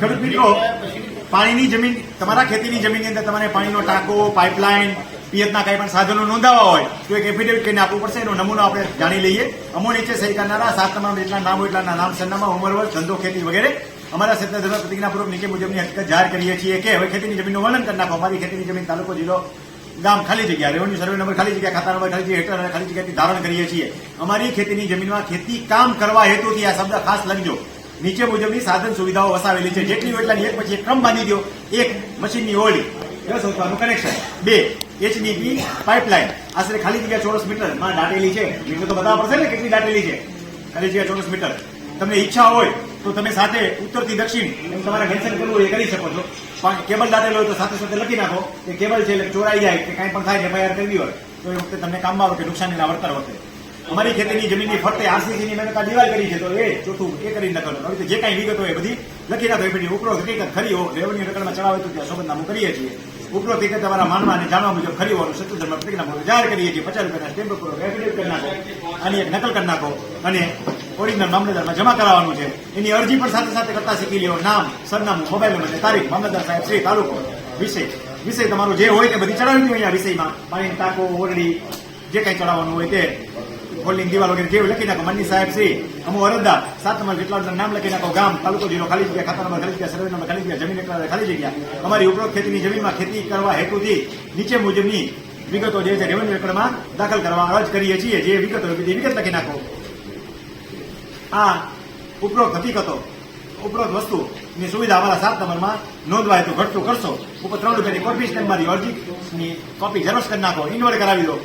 ખેડૂત મિત્રો પાણીની જમીન, તમારા ખેતીની જમીનની અંદર તમારે પાણીનો ટાંકો, પાઇપલાઇન, પિયતના કાંઈ પણ સાધનો નોંધાવવા હોય, તો એક એફિડેવિટ કરીને આપવું પડશે. એનો નમૂનો આપણે જાણી લઈએ. અમો નીચે સહી કરનારા, સાત નંબર જેટલા નામ એટલાના નામ, સરનામા ઉંમર વર્ષ ધંધો, ખેતી વગેરે, અમારા ક્ષેત્ર ધર્મ પ્રતિજ્ઞાપૂર્વક નીચે મુજબની હકીકત જાહેર કરીએ છીએ કે હવે ખેતીની જમીનનું વર્ણન કરી નાખો. અમારી ખેતીની જમીન તાલુકો, જિલ્લો, ગામ ખાલી જગ્યા, રેવન્યુ સર્વે નંબર ખાલી જગ્યા, ખાતા નંબર ખાલી જગ્યા, હેઠળ ખાલી જગ્યાથી ધારણ કરીએ છીએ. અમારી ખેતીની જમીનમાં ખેતી કામ કરવા હેતુથી આ શબ્દ ખાસ લખજો. નીચે મુજબની સાધન સુવિધાઓ વસાવેલી છે. જેટલી હોય એટલાની એક પછી એક ક્રમ બાંધી દો. એક, મશીનની ઓળી દસ હોસપાવરનું કનેક્શન બે એચડીપી પાઇપલાઇન આશરે ખાલી જગ્યા ચોરસ મીટરમાં દાટેલી છે. મીટર તો બતાવવા પડશે ને કેટલી દાટેલી છે? ખાલી જગ્યા ચોરસ મીટર તમને ઈચ્છા હોય તો તમે સાથે ઉત્તરથી દક્ષિણ એમ તમારે મેન્શન કરવું એ કરી શકો છો. પણ કેબલ દાટેલો હોય તો સાથે સાથે લખી નાખો કે કેબલ છે એટલે ચોરાઈ જાય કે કાંઈ પણ થાય એફઆઈઆર કરવી હોય, તો એ વખતે તમને કામમાં આવે કે નુકસાનીના વળતર વખતે. અમારી ખેતીની જમીનની ફરતે આરસીસીની મેં દિવાલ કરી છે તો એ ચોથું એ કરી નકલો હવે જે કાંઈ વિગતો હોય બધી લખી રાખો એ ઉપરો હકીકત ખરી હો. રેવન્યુ રકડમાં ચડાવે તો ત્યાં સોગંદનામું કરીએ છીએ. ઉપરો હકીકત તમારા માનવા અને જાણવા મુજબ ખરી હોવાનું શત્રુ ધર્મ પ્રતિજ્ઞા જાહેર કરીએ છીએ. પચાસ રૂપિયાના સ્ટેમ્પ પૂર્વક એફિડેવિટ કરી નાખો. આની એક નકલ કરી નાખો અને ઓરિજિનલ મામલતદારમાં જમા કરાવવાનું છે. એની અરજી પણ સાથે સાથે કરતા શીખી લ્યો. નામ, સરનામું મોબાઈલ નંબર તારીખ. મામલતદાર સાહેબ શ્રી તાલુકો. વિષય. વિષય તમારો જે હોય તે બધી ચડાવી દો અહીંયા વિષયમાં. પાણી ટાંકો, ઓરડી, જે કાંઈ ચડાવવાનું હોય તે. હોલ્ડિંગ દિવાલ વગેરે જેવું લખી નાખો. મનની સાહેબ શ્રી, અમુ અરજદાર સાત નંબર જેટલા નામ લખી નાખો. ગામ, તાલુકો જિલ્લો ખાલી જગ્યા ખાતા નંબર ખાલી જગ્યા, સર્વે નંબર ખાલી જગ્યા, જમીન એકલા ખાલી જગ્યા. અમારી ઉપરોક્ત ખેતીની જમીનમાં ખેતી કરવા હેતુથી નીચે મુજબની વિગતો જે છે રેવન્યુ રેકર્ડમાં દાખલ કરવા અરજ કરીએ છીએ. જે વિગતો વિગત લખી નાખો. આ ઉપરોક્ત હકીકતો, ઉપરોક્ત વસ્તુ ની સુવિધા અમારા સાત નંબરમાં નોંધવાય તો ઘટતું કરશો. ઉપર ત્રણ રૂપિયાની કોપી સ્ટેમ્પ મારી અરજીની કોપી ઝેરોક્ષ કરી નાખો. ઇન્વર્ટ કરાવી દો.